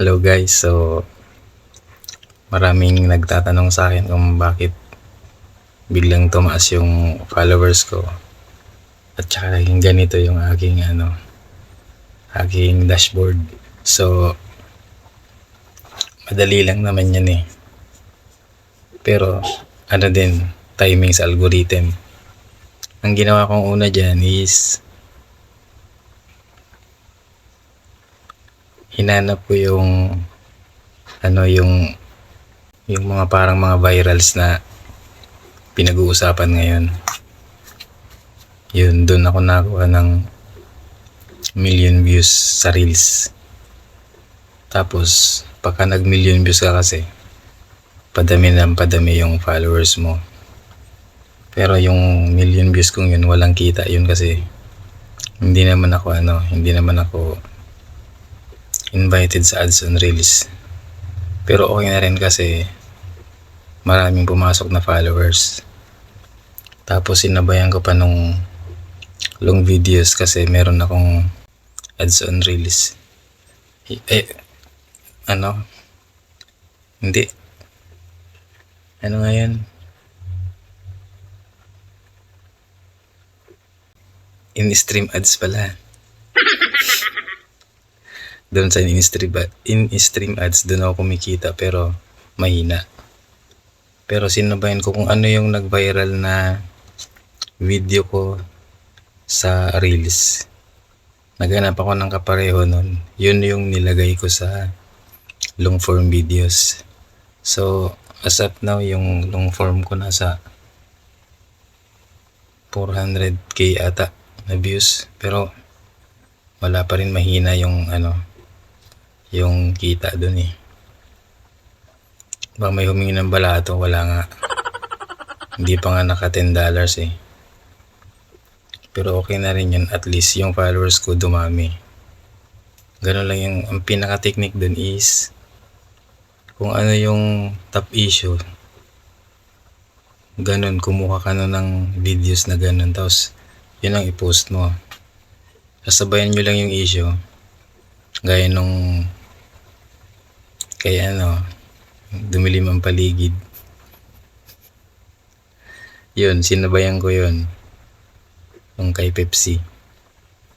Hello guys, so maraming nagtatanong sa akin kung bakit biglang tumaas yung followers ko. At saka naging ganito yung aking ano, aking dashboard. So madali lang naman yan eh. Pero ano din, timing sa algorithm. Ang ginawa kong una dyan is hinanap ko yung ano yung yung mga parang mga virals na pinag-uusapan ngayon. Yun, doon ako nakakuha ng million views sa Reels. Tapos, pagka nag-million views ka kasi, padami ng padami yung followers mo. Pero yung million views kong yun, walang kita yun kasi hindi naman ako ano, hindi naman ako invited sa ads on Reels. Pero okay na rin kasi maraming pumasok na followers. Tapos sinabayan ko pa nung long videos kasi meron akong ads on Reels. Eh, ano? Hindi. Ano nga yan? In-stream ads pala. Doon sa in-stream, in-stream ads, doon ako kumikita pero mahina. Pero sinabayan ko kung ano yung nag-viral na video ko sa Reels. Naghanap ako ng kapareho nun. Yun yung nilagay ko sa long form videos. So, as of now, yung long form ko nasa 400k ata na views. Pero, wala pa rin mahina yung ano, yung kita dun eh. Baka may humingi ng balato, wala nga. Hindi pa nga naka 10 dollars eh. Pero okay na rin yun, at least yung followers ko dumami. Ganun lang yung, ang pinaka-technique dun is, kung ano yung top issue, ganun, kumuha ka na ng videos na ganun, tapos, yun ang i-post mo. Sasabayan nyo lang yung issue, gaya nung, kaya ano, dumilim ang paligid. Yun, sinabayan ko yun. Yung kay Pepsi.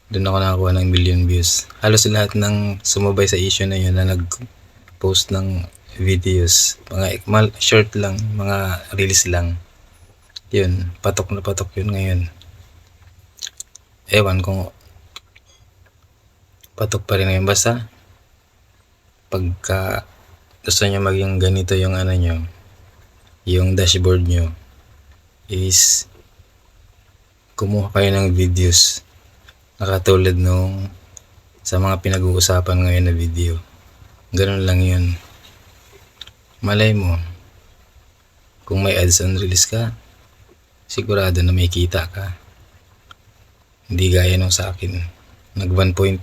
Doon ako nakakuha ng million views. Halos lahat ng sumabay sa issue na yun na nag-post ng videos. Mga short lang, mga reels lang. Yun, patok na patok yun ngayon. Ewan kung patok pa rin ngayon. Basta, pagka gusto nyo maging ganito yung ano nyo, yung dashboard nyo, is kumuha kayo ng videos na katulad nung sa mga pinag-uusapan ngayon na video. Ganun lang yun. Malay mo, kung may ads on release ka, sigurado na may kita ka. Hindi gaya nung sa akin. Nag 1.2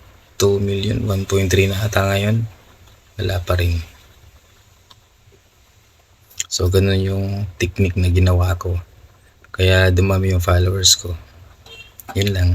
million, 1.3 na ata ngayon. Wala pa rin. So, ganun yung technique na ginawa ko. Kaya dumami yung followers ko. Yun lang.